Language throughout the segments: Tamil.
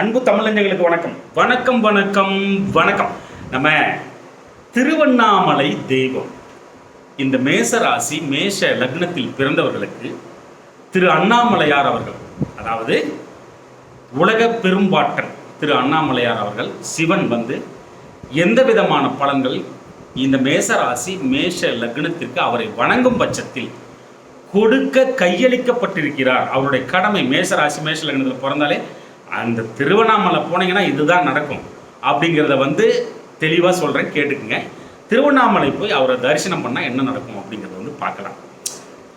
அன்பு தமிழஞ்சங்களுக்கு வணக்கம். வணக்கம் வணக்கம் வணக்கம். நம்ம திருவண்ணாமலை தெய்வம். இந்த மேச ராசி மேஷ லக்னத்தில் பிறந்தவர்களுக்கு திரு அண்ணாமலையார் அவர்கள் அதாவது உலக பெரும்பாட்டன் திரு அண்ணாமலையார் அவர்கள் சிவன் வந்து எந்த விதமான பலன்கள் இந்த மேச ராசி மேஷ லக்னத்திற்கு அவரை வணங்கும் பட்சத்தில் கொடுக்க கையளிக்கப்பட்டிருக்கிறார். அவருடைய கடமை மேச ராசி மேஷ லக்னத்தில் பிறந்தாலே அந்த திருவண்ணாமலை போனீங்கன்னா இதுதான் நடக்கும். அப்படிங்கிறத வந்து தெளிவாக சொல்கிறேன் கேட்டுக்குங்க. திருவண்ணாமலை போய் அவரை தரிசனம் பண்ணால் என்ன நடக்கும் அப்படிங்கிறத வந்து பார்க்கலாம்.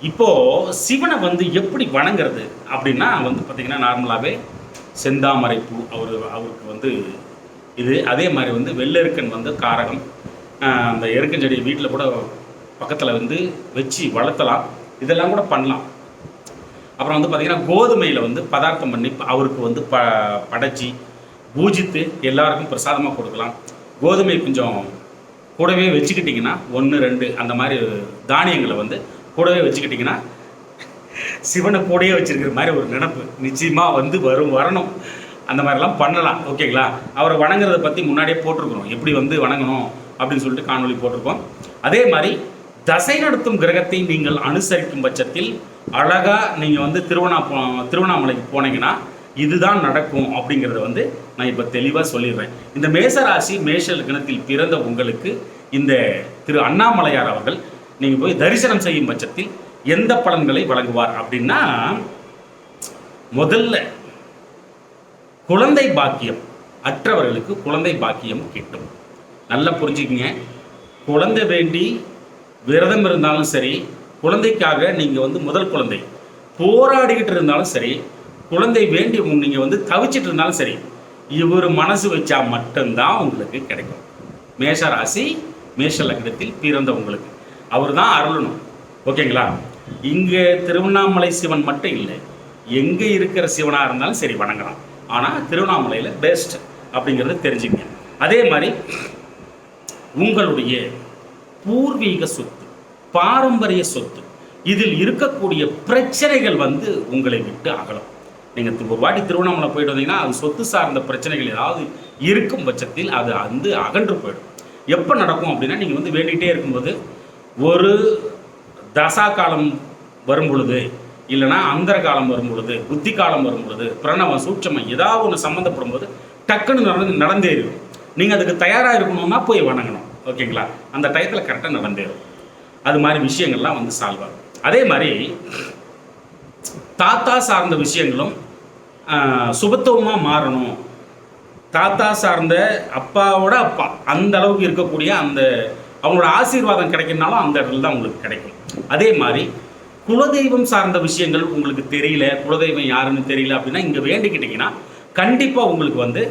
இப்போது சிவனை வந்து எப்படி வணங்குறது அப்படின்னா வந்து பார்த்திங்கன்னா நார்மலாகவே செந்தாமரை பூ அவர் அவருக்கு வந்து இது. அதே மாதிரி வந்து வெள்ளெருக்கன் வந்து காரகம் அந்த அந்த எருக்கஞ்செடி வீட்டில் கூட பக்கத்தில் வந்து வச்சு வளர்த்தலாம். இதெல்லாம் கூட பண்ணலாம். அப்புறம் வந்து பார்த்திங்கன்னா கோதுமையில் வந்து பதார்த்தம் பண்ணி அவருக்கு வந்து ப படைச்சி பூஜித்து எல்லாருக்கும் பிரசாதமாக கொடுக்கலாம். கோதுமை கொஞ்சம் கூடவே வச்சுக்கிட்டிங்கன்னா ஒன்று ரெண்டு அந்த மாதிரி தானியங்களை வந்து கூடவே வச்சுக்கிட்டிங்கன்னா சிவனை கூடயே வச்சிருக்கிற மாதிரி ஒரு நினப்பு நிச்சயமாக வந்து வரும் வரணும். அந்த மாதிரிலாம் பண்ணலாம் ஓகேங்களா? அவரை வணங்குறதை பற்றி முன்னாடியே போட்டிருக்கிறோம். எப்படி வந்து வணங்கணும் அப்படின்னு சொல்லிட்டு காணொலி போட்டிருக்கோம். அதே மாதிரி தசை நடத்தும் கிரகத்தை நீங்கள் அனுசரிக்கும் பட்சத்தில் அழகாக நீங்கள் வந்து திருவண்ணா திருவண்ணாமலைக்கு போனீங்கன்னா இதுதான் நடக்கும் அப்படிங்கிறத வந்து நான் இப்போ தெளிவாக சொல்லிடுறேன். இந்த மேசராசி மேஷ லக்னத்தில் பிறந்த உங்களுக்கு இந்த திரு அண்ணாமலையார் அவர்கள் நீங்கள் போய் தரிசனம் செய்யும் பட்சத்தில் எந்த பலன்களை வழங்குவார் அப்படின்னா முதல்ல குழந்தை பாக்கியம் அற்றவர்களுக்கு குழந்தை பாக்கியம் கிட்டும். நல்லா புரிஞ்சுக்கங்க. குழந்தை வேண்டி விரதம் இருந்தாலும் சரி குழந்தைக்காக நீங்கள் வந்து முதல் குழந்தை. போராடிக்கிட்டு இருந்தாலும் சரி குழந்தை வேண்டி நீங்கள் வந்து தவிச்சிட்டு இருந்தாலும் சரி இவர் மனசு வச்சா மட்டும்தான் உங்களுக்கு கிடைக்கும். மேஷ ராசி மேஷ லக்னத்தில் பிறந்த உங்களுக்கு. அவர் தான் அருளணும். ஓகேங்களா? இங்கே திருவண்ணாமலை சிவன் மட்டும் இல்லை. எங்கே இருக்கிற சிவனாக இருந்தாலும் சரி வணங்கலாம். ஆனால் திருவண்ணாமலையில் பெஸ்ட் அப்படிங்கிறத தெரிஞ்சுங்க அதே மாதிரி உங்களுடைய பூர்வீக சொத்து பாரம்பரிய சொத்து. இதில் இருக்கக்கூடிய பிரச்சனைகள் வந்து உங்களை விட்டு அகலும். நீங்கள் ஒரு வாட்டி திருவண்ணாமலை போயிட்டு வந்தீங்கன்னா அது சொத்து சார்ந்த பிரச்சனைகள் ஏதாவது இருக்கும் பட்சத்தில் அது வந்து அகன்று போயிடும். எப்போ நடக்கும் அப்படின்னா நீங்கள் வந்து வேண்டிகிட்டே இருக்கும்போது ஒரு தசா காலம் வரும் பொழுது இல்லைன்னா அந்தர காலம் வரும் பொழுது புத்தி காலம் வரும் பொழுது பிரணவம் சூட்சமம் ஏதாவது ஒன்று சம்மந்தப்படும் போது டக்குன்னு நடந்து நடந்தேறிடும். நீங்கள் அதுக்கு தயாராக இருக்கணும்னா போய் வணங்கணும். ஓகேங்களா? அந்த டயத்தில் கரெக்டாக நடந்தேறும் அது மாதிரி விஷயங்கள்லாம் வந்து சால்வ் ஆகும். அதே மாதிரி தாத்தா சார்ந்த விஷயங்களும் சுபத்துவமாக மாறணும். தாத்தா சார்ந்த அப்பாவோட அப்பா அந்த அளவுக்கு இருக்கக்கூடிய அந்த அவங்களோட ஆசீர்வாதம் கிடைக்கணும்னாலும் அந்த இடத்துல தான் உங்களுக்கு கிடைக்கும். அதே மாதிரி குலதெய்வம் சார்ந்த விஷயங்கள் உங்களுக்கு தெரியல குலதெய்வம் யாருன்னு தெரியல அப்படின்னா இங்கே வேண்டிக்கிட்டிங்கன்னா கண்டிப்பாக உங்களுக்கு வந்து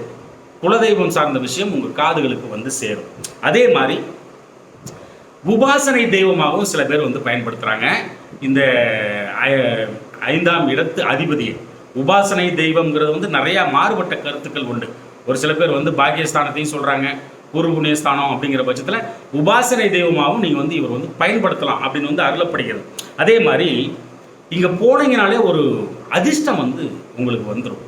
குலதெய்வம் சார்ந்த விஷயம் உங்கள் காதுகளுக்கு வந்து சேரும். அதே மாதிரி உபாசனை தெய்வமாகவும் சில பேர் வந்து பயன்படுத்துகிறாங்க இந்த ஐந்தாம் இடத்து அதிபதியை. உபாசனை தெய்வம்ங்கிறது வந்து நிறையா மாறுபட்ட கருத்துக்கள் உண்டு. ஒரு சில பேர் வந்து பாக்கியஸ்தானத்தையும் சொல்கிறாங்க குரு புண்ணியஸ்தானம் அப்படிங்கிற பட்சத்தில் உபாசனை தெய்வமாகவும் நீங்கள் வந்து இவர் வந்து பயன்படுத்தலாம் அப்படின்னு வந்து அருளப்படுகிறது. அதே மாதிரி இங்கே போனீங்கனாலே ஒரு அதிர்ஷ்டம் வந்து உங்களுக்கு வந்துடும்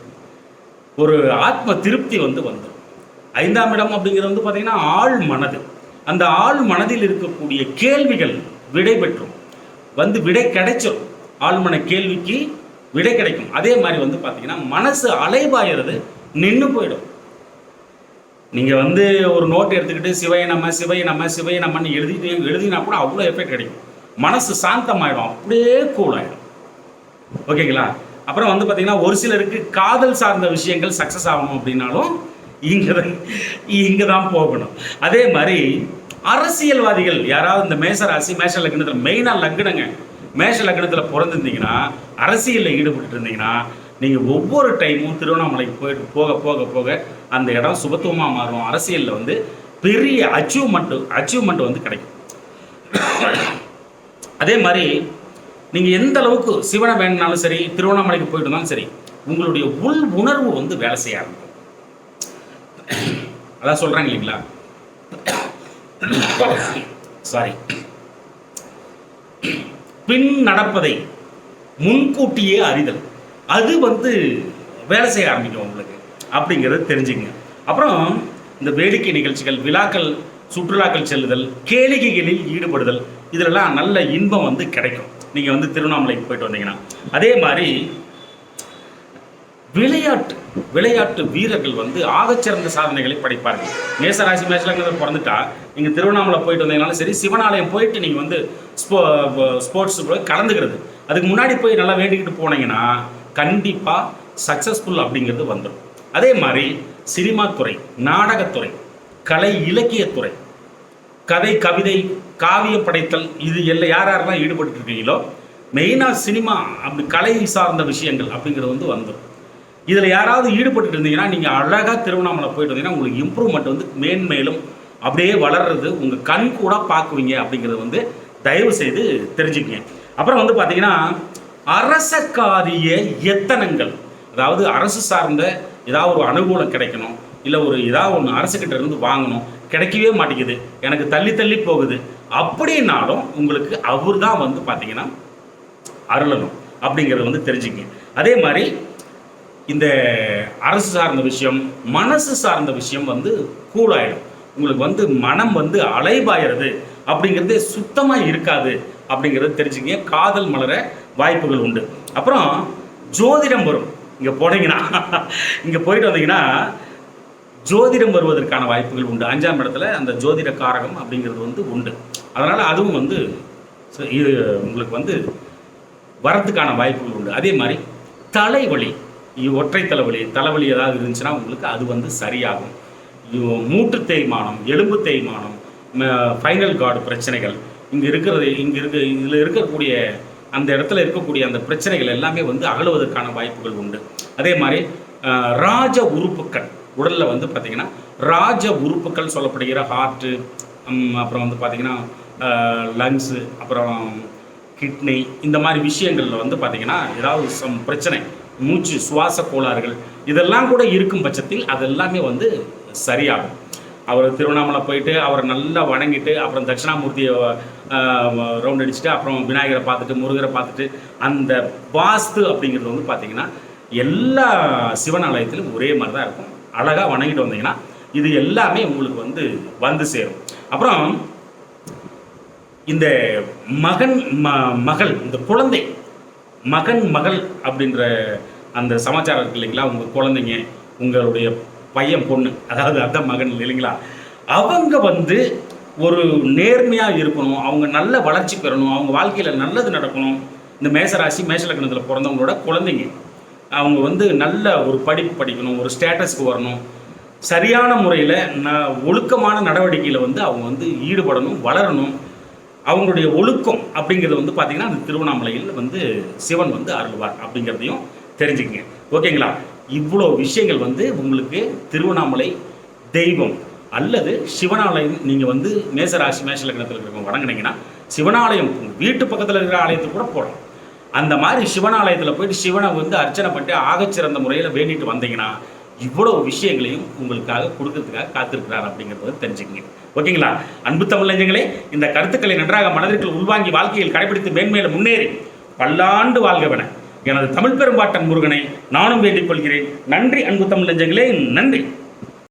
ஒரு ஆத்ம திருப்தி வந்து வந்துடும் ஐந்தாம் இடம் அப்படிங்கிறது வந்து பார்த்தீங்கன்னா ஆள் மனது. அந்த ஆள் மனதில் இருக்கக்கூடிய கேள்விகள் விடை பெற்றும். வந்து விடை கிடைச்சிடும் ஆழ்மன கேள்விக்கு விடை கிடைக்கும். அதே மாதிரி வந்து பார்த்தீங்கன்னா மனசு அலைபாயிறது நின்று போயிடும். நீங்கள் வந்து ஒரு நோட் எடுத்துக்கிட்டு சிவைய நம்ம சிவைய நம்ம சிவைய நம்மன்னு எழுதிட்டு எழுதினா கூட அவ்வளோ எஃபெக்ட் கிடைக்கும். மனசு சாந்தமாயிடும். அப்படியே கூலாயிடும் ஓகேங்களா? அப்புறம் வந்து பார்த்தீங்கன்னா ஒரு சிலருக்கு காதல் சார்ந்த விஷயங்கள் சக்ஸஸ் ஆகணும் அப்படின்னாலும் இங்கே தான் இங்கே தான் போகணும். அதே மாதிரி அரசியல்வாதிகள் யாராவது இந்த மேச ராசி மேஷ லக்னத்தில் மெயினாக லக்னங்க. மேஷ லக்னத்தில் பிறந்திருந்தீங்கன்னா அரசியலில் ஈடுபட்டு இருந்தீங்கன்னா நீங்கள் ஒவ்வொரு டைமும் திருவண்ணாமலைக்கு போயிட்டு போக போக போக அந்த இடம் சுபத்துவமாக மாறும். அரசியலில் வந்து பெரிய அச்சீவ்மெண்ட்டு அச்சீவ்மெண்ட் வந்து கிடைக்கும். அதே மாதிரி நீங்கள் எந்த அளவுக்கு சிவனை வேணுனாலும் சரி திருவண்ணாமலைக்கு போயிட்டு இருந்தாலும் சரி உங்களுடைய உள் உணர்வு வந்து வேலை செய்ய ஆரம்பிக்கும். அதான் சொல்கிறாங்க இல்லைங்களா? சாரி பின் நடப்பதை முன்கூட்டியே அறிதல். அது வந்து வேலை செய்ய ஆரம்பிக்கும் உங்களுக்கு. அப்படிங்கிறத தெரிஞ்சுங்க. அப்புறம் இந்த வேடிக்கை நிகழ்ச்சிகள் விழாக்கள் சுற்றுலாக்கள் செல்லுதல் கேளிகைகளில் ஈடுபடுதல் இதிலெல்லாம் நல்ல இன்பம் வந்து கிடைக்கும். நீங்கள் வந்து திருவண்ணாமலைக்கு போயிட்டு வந்தீங்கன்னா. அதே மாதிரி விளையாட்டு விளையாட்டு வீரர்கள் வந்து ஆகச்சிறந்த சாதனைகளை படைப்பார்கள். மேசராசி மேட்ச்லங்கிறத பிறந்துட்டா நீங்கள் திருவண்ணாமலை போயிட்டு வந்தீங்கனாலும் சரி சிவனாலயம் போயிட்டு நீங்கள் வந்து ஸ்போ ஸ்போர்ட்ஸ் கலந்துக்கிறது. அதுக்கு முன்னாடி போய் நல்லா வேண்டிக்கிட்டு போனீங்கன்னா கண்டிப்பாக சக்ஸஸ்ஃபுல் அப்படிங்கிறது வந்துடும் அதே மாதிரி சினிமா துறை நாடகத்துறை கலை இலக்கியத்துறை கதை கவிதை காவியம் படைத்தல் இது எல்லாம் யார் யாரெல்லாம் ஈடுபட்டு இருக்கீங்களோ மெயினாக சினிமா அப்படி கலை சார்ந்த விஷயங்கள் அப்படிங்கிறது வந்து வந்துடும் இதில் யாராவது ஈடுபட்டு இருந்தீங்கன்னா நீங்கள் அழகாக திருவண்ணாமலை போயிட்டு வந்தீங்கன்னா உங்களுக்கு இம்ப்ரூவ்மெண்ட் வந்து மேன்மேலும் அப்படியே வளர்றது உங்கள் கண் கூட பார்க்குவீங்க அப்படிங்கிறது வந்து தயவு செய்து தெரிஞ்சுக்கங்க. அப்புறம் வந்து பார்த்தீங்கன்னா அரச காரிய எத்தனங்கள்? அதாவது அரசு சார்ந்த ஏதாவது ஒரு அனுகூலம் கிடைக்கணும். இல்லை ஒரு ஏதாவது ஒன்று அரசுக்கிட்ட இருந்து வாங்கணும். கிடைக்கவே மாட்டேங்குது. எனக்கு தள்ளி தள்ளி போகுது. அப்படின்னாலும் உங்களுக்கு அவர் தான் வந்து பார்த்தீங்கன்னா அருளணும் அப்படிங்கிறத வந்து தெரிஞ்சுங்க. அதே மாதிரி இந்த அரசு சார்ந்த விஷயம் மனசு சார்ந்த விஷயம் வந்து கூலாயிடும் உங்களுக்கு வந்து மனம் வந்து அலைபாயிறது அப்படிங்கிறதே சுத்தமாக இருக்காது அப்படிங்கிறத தெரிஞ்சுங்க. காதல் மலர வாய்ப்புகள் உண்டு. அப்புறம் ஜோதிடம் வரும். இங்கே போனீங்கன்னா இங்கே போயிட்டு வந்தீங்கன்னா ஜோதிடம் வருவதற்கான வாய்ப்புகள் உண்டு. அஞ்சாம் இடத்துல அந்த ஜோதிட காரகம் அப்படிங்கிறது வந்து உண்டு. அதனால் அதுவும் வந்து இது உங்களுக்கு வந்து வரத்துக்கான வாய்ப்புகள் உண்டு. அதே மாதிரி தலைவலி ஒற்றை தலைவலி தலைவலி ஏதாவது இருந்துச்சுன்னா உங்களுக்கு அது வந்து சரியாகும். மூட்டு தேய்மானம் எலும்பு தேய்மானம் ஃபைனல் கார்டு பிரச்சனைகள் இங்கே இருக்கிறது இங்கே இருக்க இதில் இருக்கக்கூடிய அந்த இடத்துல இருக்கக்கூடிய அந்த பிரச்சனைகள் எல்லாமே வந்து அகலுவதற்கான வாய்ப்புகள் உண்டு. அதே மாதிரி ராஜ உறுப்புக்கள் உடலில் வந்து பார்த்திங்கன்னா ராஜ உறுப்புக்கள் சொல்லப்படுகிற ஹார்ட்டு அப்புறம் வந்து பார்த்திங்கன்னா லங்ஸு அப்புறம் கிட்னி இந்த மாதிரி விஷயங்களில் வந்து பார்த்திங்கன்னா ஏதாவது சம் பிரச்சனை மூச்சு சுவாச கோளாறுகள் இதெல்லாம் கூட இருக்கும் பட்சத்தில் அதெல்லாமே வந்து சரியாகும். அவர் திருவண்ணாமலை போயிட்டு அவரை நல்லா வணங்கிட்டு அப்புறம் தட்சிணாமூர்த்தியை ரவுண்ட் அடிச்சுட்டு அப்புறம் விநாயகரை பார்த்துட்டு முருகரை பார்த்துட்டு அந்த வாஸ்து அப்படிங்கிறது வந்து பார்த்திங்கன்னா எல்லா சிவன் ஆலயத்திலும் ஒரே மாதிரி தான் இருக்கும். அழகாக வணங்கிட்டு வந்தீங்கன்னா இது எல்லாமே உங்களுக்கு வந்து வந்து சேரும். அப்புறம் இந்த மகன் ம மகள் இந்த குழந்தை மகன் மகள் அப்படின்ற அந்த சமாச்சாரம் இருக்கு இல்லைங்களா? உங்கள் குழந்தைங்க உங்களுடைய பையன் பொண்ணு அதாவது அதான் மகன் இல்லைங்களா? அவங்க வந்து ஒரு நேர்மையாக இருக்கணும் அவங்க நல்ல வளர்ச்சி பெறணும் அவங்க வாழ்க்கையில் நல்லது நடக்கணும். இந்த மேசராசி மேஷலக்கணத்தில் பிறந்தவங்களோட குழந்தைங்க. அவங்க வந்து நல்ல ஒரு படிப்பு படிக்கணும் ஒரு ஸ்டேட்டஸ்க்கு வரணும். சரியான முறையில் ந ஒழுக்கமான நடவடிக்கையில் வந்து அவங்க வந்து ஈடுபடணும் வளரணும். அவங்களுடைய ஒழுக்கம் அப்படிங்கிறது வந்து பார்த்திங்கன்னா அந்த திருவண்ணாமலையில் வந்து சிவன் வந்து அருள்வார் அப்படிங்கிறதையும் தெரிஞ்சுக்கங்க. ஓகேங்களா? இவ்வளோ விஷயங்கள் வந்து உங்களுக்கு திருவண்ணாமலை தெய்வம் அல்லது சிவனாலயம் நீங்கள் வந்து மேசராசி மேஷ லக்னத்தில் இருக்கிறவங்க வணங்கினீங்கன்னா சிவனாலயம் வீட்டு பக்கத்தில் இருக்கிற ஆலயத்துக்கு கூட போகலாம் அந்த மாதிரி சிவனாலயத்தில் போயிட்டு சிவனை வந்து அர்ச்சனை பண்ணிட்டு ஆகச்சிறந்த முறையில் வேண்டிட்டு வந்தீங்கன்னா இவ்வளோ விஷயங்களையும் உங்களுக்காக கொடுக்கறதுக்காக காத்திருக்கிறார் அப்படிங்கிறத தெரிஞ்சுக்கங்க. ஓகேங்களா? அன்பு தமிழஞ்சங்களே இந்த கருத்துக்களை நன்றாக மனதிற்குள் உள்வாங்கி வாழ்க்கையில் கடைபிடித்து மேன்மேலும் முன்னேறி பல்லாண்டு வாழ்கவன எனது தமிழ் பெரும்பாட்டன் முருகனை நானும் வேண்டிக் கொள்கிறேன். நன்றி அன்பு தமிழஞ்சங்களே நன்றி.